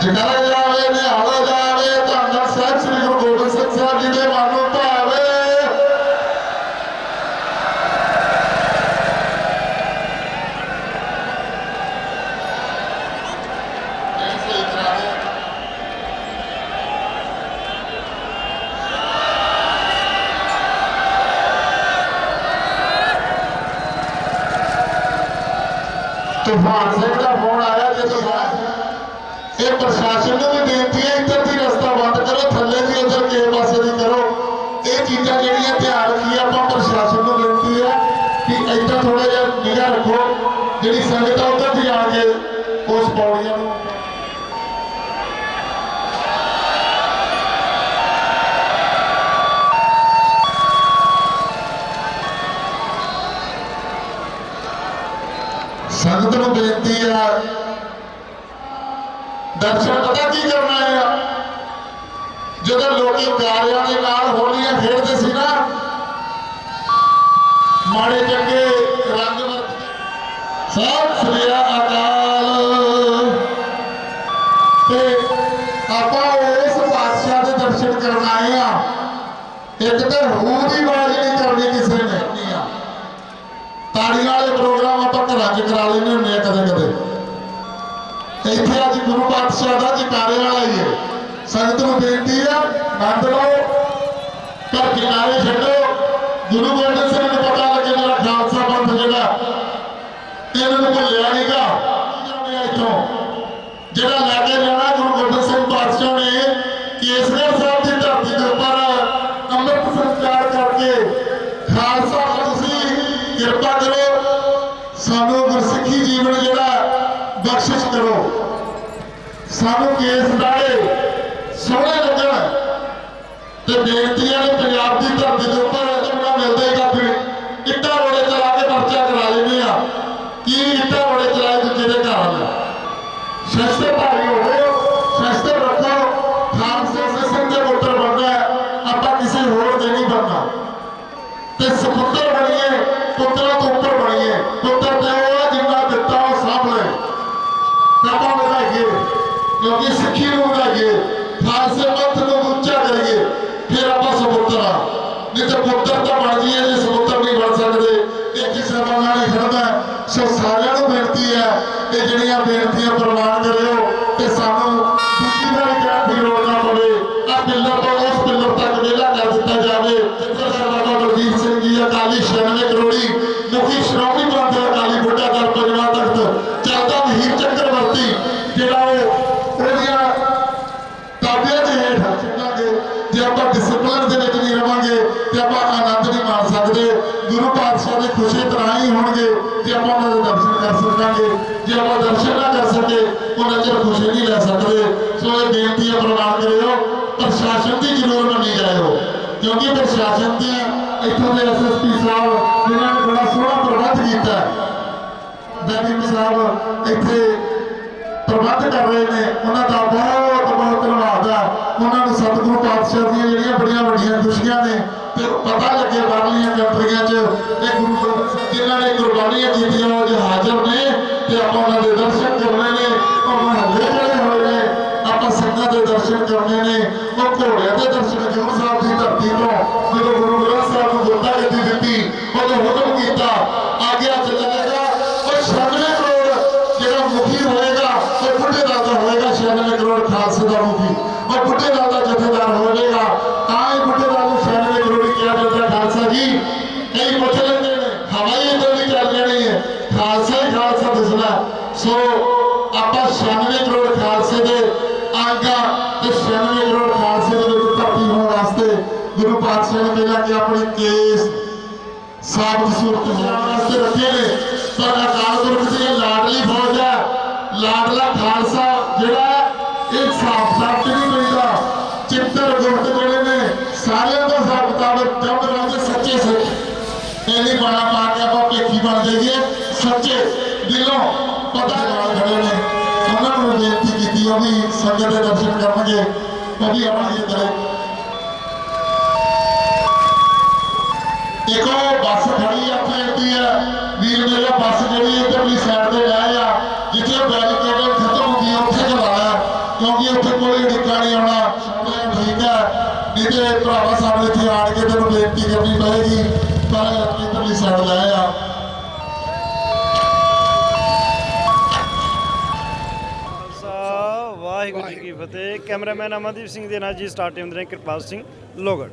ਜਗਾਇਆ ਜਾਵੇ ਨਿਹਾਲਾ ਜਾਵੇ ਧੰਨ ਸਾਹਿਬ ਸ੍ਰੀ ਗੁਰੂ ਗੋਬਿੰਦ ਸਿੰਘ ਸਾਹਿਬ ਜੀ ਦੇ ਮਨ ਨੂੰ ਭਾਵੇ। ਤੂਫਾਨ ਸਿੰਘ ਦਾ ਫੋਨ ਆਇਆ ਜੇ ਤੂਫਾਨ ਪ੍ਰਸ਼ਾਸਨ ਨੂੰ ਵੀ ਬੇਨਤੀ ਹੈ, ਇੱਧਰ ਦੀ ਰਸਤਾ ਬੰਦ ਕਰੋ, ਥੱਲੇ ਦੀ ਉਧਰ ਕਿਸੇ ਪਾਸੇ ਦੀ ਕਰੋ। ਇਹ ਚੀਜ਼ਾਂ ਜਿਹੜੀਆਂ ਧਿਆਨ ਰੱਖੀ ਆਪਾਂ ਪ੍ਰਸ਼ਾਸਨ ਨੂੰ ਬੇਨਤੀ ਹੈ ਕਿ ਇੱਧਰ ਥੋੜਾ ਜਿਹਾ ਨਿਗਾਹ ਰੱਖੋ, ਜਿਹੜੀ ਸੰਗਤ ਆ ਉਧਰ ਦੀ ਆ ਕੇ ਉਸ ਪੌੜੀਆਂ ਨੂੰ। ਸੰਗਤ ਨੂੰ ਬੇਨਤੀ ਹੈ ਦਰਸ਼ਨ ਪਤਾ ਕੀ ਕਰਨਾ ਹੈ ਜਦੋਂ ਲੋਕੀ ਪਿਆਰਿਆਂ ਦੇ ਨਾਲ ਹੋਲੀਆਂ ਖੇਡਦੇ ਸੀ ਨਾ, ਮਾੜੇ ਚੰਗੇ ਰੰਗ ਵਰਤ ਸਤਿ ਸ੍ਰੀ ਅਕਾਲ। ਤੇ ਆਪਾਂ ਉਸ ਪਾਤਸ਼ਾਹ ਦੇ ਦਰਸ਼ਨ ਕਰਨ ਆਏ ਆ। ਇੱਕ ਤਾਂ ਰੂਹ ਦੀ ਆਵਾਜ਼ ਨਹੀਂ ਕਰਨੀ ਕਿਸੇ ਨੇ ਤਾੜੀਆਂ ਵਾਲੇ ਪ੍ਰੋਗਰਾਮ ਆਪਾਂ ਘਰਾਂ 'ਚ ਕਰਾ ਲੈਂਦੇ ਹੁੰਦੇ ਆ ਇੱਥੇ ਅੱਜ ਗੁਰੂ ਪਾਤਸ਼ਾਹ ਦਾ ਜਕਾਰੇ ਵਾਲਾ ਹੀ ਹੈ। ਸੰਗਤ ਨੂੰ ਬੇਨਤੀ ਹੈ ਆਨੰਦ ਲਓ, ਘਰ ਕਿਨਾਰੇ ਛੱਡੋ। ਗੁਰੂ ਗੋਬਿੰਦ ਸਿੰਘ ਨੂੰ ਪਤਾ ਲੱਗੇ ਮੇਰਾ ਖਾਲਸਾ ਪੰਥ ਜਿਹੜਾ ਇਹਨਾਂ ਨੂੰ ਭੁੱਲਿਆ ਨਹੀਂਗਾ ਜਾਂਦੇ ਆ ਇੱਥੋਂ ਜਿਹੜਾ ਲੈ ਕੇ ਜਾਣਾ ਗੁਰੂ ਗੋਬਿੰਦ ਸਿੰਘ ਪਾਤਸ਼ਾਹ ਨੇ ਕੇਸਗੜ੍ਹ ਸਾਹਿਬ ਦੀ ਧਰਤੀ ਦੇ ਉੱਪਰ ਅੰਮ੍ਰਿਤ ਸੰਚਾਰ ਕਰਕੇ ਖਾਲਸਾ ਪੰਥ ਤੁਸੀਂ ਕਿਰਪਾ ਕਰੋ ਸਾਨੂੰ ਗੁਰਸਿੱਖੀ ਜੀਵਨ ਜਿਹੜਾ ਬਖਸ਼ਿਸ਼ ਕਰੋ ਸਾਨੂੰ ਕੇਸ ਦਾੜੇ ਸੋਹਣੇ ਲੱਗਣ ਤੇ ਬੇਨਤੀਆਂ ਨੇ ਪੰਜਾਬ ਦੀ ਧਰਤੀ ਦੇ ਉੱਪਰ ਉਹਨਾਂ ਮਿਲਦੇ ਹੀ ਕਾਫੀ। ਇੱਟਾਂ ਰੋੜੇ ਚਲਾ ਕੇ ਪਰਚਾ ਕਰਾ ਲੈਂਦੇ ਆ। ਕੀ ਇੱਟਾਂ ਰੋੜੇ ਚਲਾਏ ਦੂਜੇ ਦੇ ਘਰ ਵਾਲੇ ਸ਼ਸਤਰ ਭਾਰੀ ਹੋ ਗਏ ਹੋ, ਰੱਖੋ। ਖਾਲਸੇ ਸਿੰਘ ਦੇ ਪੁੱਤਰ ਬਣਨਾ ਆਪਾਂ ਕਿਸੇ ਹੋਰ ਦੇ ਨਹੀਂ ਬਣਨਾ। ਤੇ ਸੁਪੁੱਤਰ ਬਣੀਏ ਪੁੱਤਰਾਂ ਤੋਂ ਉੱਪਰ ਬਣੀਏ। ਪੁੱਤਰ ਤੇ ਉਹ ਜਿੰਨਾ ਦਿੱਤਾ ਉਹ ਸਾਂਭ ਲੈ ਤਾਂ ਆਪਾਂ ਵਧਾਈਏ। ਕਿਉਂਕਿ ਸਿੱਖੀ ਨੂੰ ਵਧਾਈਏ ਖਾਲਸੇ ਪੰਥ ਨੂੰ ਉੱਚਾ ਕਰੀਏ ਫਿਰ ਆਪਾਂ ਸੁਪੁੱਤਰ ਆ ਨਹੀਂ ਤਾਂ ਪੁੱਤਰ ਤਾਂ ਬਣ ਜੀਏ ਜੇ ਸੁਪੁੱਤਰ ਨਹੀਂ ਬਣ ਸਕਦੇ ਇਹ ਕਿਸੇ ਬੰਦਾ ਨਹੀਂ ਖੜਦਾ ਸੋ ਸਾਰਿਆਂ ਨੂੰ ਬੇਨਤੀ ਹੋਣਗੇ, ਜੇ ਆਪਾਂ ਉਹਨਾਂ ਦੇ ਦਰਸ਼ਨ ਕਰ ਸਕਾਂਗੇ, ਜੇ ਆਪਾਂ ਦਰਸ਼ਨ ਨਾ ਕਰ ਸਕੇ, ਉਹਨਾਂ ਚਿਰ ਖੁਸ਼ੀ ਨਹੀਂ ਲੈ ਸਕਦੇ। ਸੋ ਇਹ ਬੇਨਤੀਆਂ ਪ੍ਰਵਾਨ ਕਰਿਓ, ਪ੍ਰਸ਼ਾਸਨ ਦੀ ਜ਼ਰੂਰ ਮੰਨੀ ਜਾਇਓ, ਕਿਉਂਕਿ ਪ੍ਰਸ਼ਾਸਨ ਦੇ ਇੱਥੋਂ ਦੇ ਐਸਐਸਪੀ ਸਾਹਿਬ, ਜਿਨ੍ਹਾਂ ਨੇ ਬੜਾ ਸੋਹਣਾ ਪ੍ਰਬੰਧ ਕੀਤਾ ਦਾਦੀ ਸਾਹਿਬ ਇੱਥੇ ਪ੍ਰਬੰਧ ਕਰ ਰਹੇ ਨੇ, ਉਹਨਾਂ ਦਾ ਬਹੁਤ ਬਹੁਤ ਧੰਨਵਾਦ ਆ ਉਹਨਾਂ ਨੂੰ ਸਤਿਗੁਰੂ ਪਾਤਸ਼ਾਹ ਦੀਆਂ ਜਿਹੜੀਆਂ ਬੜੀਆਂ ਵੱਡੀਆਂ ਖੁਸ਼ੀਆਂ ਨੇ, ਤੇ ਪਤਾ ਲੱਗੇ ਬਾਹਰਲੀਆਂ ਕੰਟਰੀਆਂ 'ਚ, ਇਹ ਗੁਰੂ ਗੋਬਿੰਦ ਸਿੰਘ ਜਿਨ੍ਹਾਂ ਨੇ ਕੁਰਬਾਨੀਆਂ ਖਾਲਸਾ ਹੀ ਖਾਲਸਾ ਦਿਸਦਾ ਸੋ ਆਪਾਂ 96 ਕਰੋੜ ਖਾਲਸੇ ਦੇ ਆਗਾ ਤੇ 96 ਕਰੋੜ ਖਾਲਸੇ ਦੇ ਵਿੱਚ ਭਰਤੀ ਹੋਣ ਵਾਸਤੇ ਗੁਰੂ ਪਾਤਸ਼ਾਹ ਨੇ ਪਹਿਲਾਂ ਕਿ ਆਪਣੇ ਕੇਸ ਸਾਬਤ ਸੂਰਤ ਹੋਣ ਵਾਸਤੇ ਰੱਖੇ ਨੇ। ਪਰ ਅਕਾਲ ਪੁਰਖ ਦੀ ਲਾਡਲੀ ਫੌਜ ਹੈ। ਲਾਡਲਾ ਖਾਲਸਾ ਜਿਹੜਾ ਇਹ ਸਾਫ਼ ਸਾਫ਼ ਨਹੀਂ ਪੈਂਦਾ ਚਿੱਤਰ ਗੁਰਤ ਜਿਹੜੇ ਨੇ, ਸਾਰਿਆਂ ਦਾ ਹਿਸਾਬ ਕਿਤਾਬ ਜਦ ਰਾਜ ਸੱਚੇ ਸੱਚ ਇਹ ਨਹੀਂ ਬਾਣਾ सोचे दिलों पता लगा खड़े ने कमर में बेनती की थी अभी संगत दर्शन करेंगे अभी हमारे तरह देखो बस खड़ी अपने इतनी है वीर मेरे बस जड़ी है तो भी साइड पे जाए या जिसे बैरिकेड खत्म हो गई उसे चलाया क्योंकि उसे कोई डिक्का नहीं होना ठीक है नहीं तो भरावा सामने इतने आड़ के तेन बेनती करनी पड़ेगी पर इतनी साइड लाया ਫਤਿਹ ਕੈਮਰਾਮੈਨ ਅਮਨਦੀਪ ਸਿੰਘ ਦੇ ਨਾਲ ਜੀ ਸਟਾਰ ਟੀਮ ਦੇ ਨਾਲ ਕਿਰਪਾਲ ਸਿੰਘ ਲੋਗੜ।